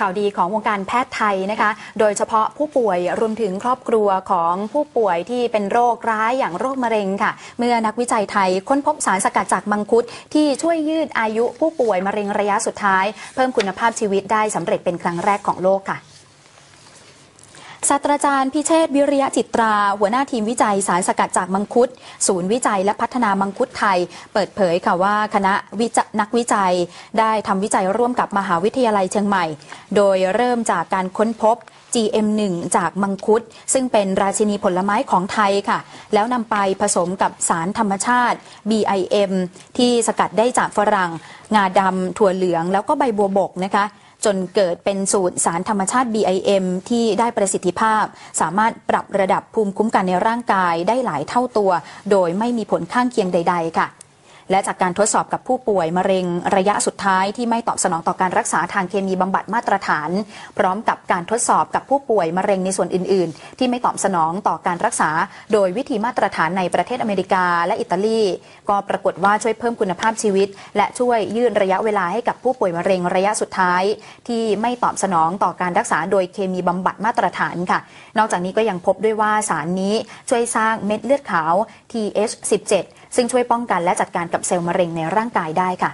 ข่าวดีของวงการแพทย์ไทยนะคะ โดยเฉพาะผู้ป่วยรวมถึงครอบครัวของผู้ป่วยที่เป็นโรคร้ายอย่างโรคมะเร็งค่ะ เมื่อนักวิจัยไทยค้นพบสารสกัดจากมังคุด ที่ช่วยยืดอายุผู้ป่วยมะเร็งระยะสุดท้าย เพิ่มคุณภาพชีวิตได้สำเร็จเป็นครั้งแรกของโลกค่ะ ศาสตราจารย์พิเชษวิริยะจิตรา หัวหน้าทีมวิจัยสารสกัดจากมังคุด ศูนย์วิจัยและพัฒนามังคุดไทย เปิดเผยค่ะว่าคณะวิจนักวิจัย ได้ทำวิจัยร่วมกับมหาวิทยาลัยเชียงใหม่ โดยเริ่มจากการค้นพบ GM1 จากมังคุด ซึ่งเป็นราชินีผลไม้ของไทยค่ะ แล้วนำไปผสมกับสารธรรมชาติ BIM ที่สกัดได้จากฝรั่ง งาดำถั่วเหลืองแล้วก็ใบบัวบกนะคะ จนเกิดเป็นสูตรสารธรรมชาติ BIM ที่ได้ประสิทธิภาพ สามารถปรับระดับภูมิคุ้มกันในร่างกายได้หลายเท่าตัว โดยไม่มีผลข้างเคียงใด ๆ ค่ะ และจากการทดสอบกับผู้ป่วยมะเร็งระยะสุดท้ายที่ไม่ตอบสนองต่อการรักษาทางเคมีบำบัดมาตรฐาน พร้อมกับการทดสอบกับผู้ป่วยมะเร็งในส่วนอื่น ๆ ที่ไม่ตอบสนองต่อการรักษา โดยวิธีมาตรฐานในประเทศอเมริกาและอิตาลี ก็ปรากฏว่าช่วยเพิ่มคุณภาพชีวิต และช่วยยืดระยะเวลาให้กับผู้ป่วยมะเร็งระยะสุดท้าย ที่ไม่ตอบสนองต่อการรักษาโดยเคมีบำบัดมาตรฐานค่ะ นอกจากนี้ก็ยังพบด้วยว่าสารนี้ช่วยสร้างเม็ดเลือดขาว TH17 ซึ่งช่วยป้องกันและจัดการกับเซลล์มะเร็งในร่างกายได้ค่ะ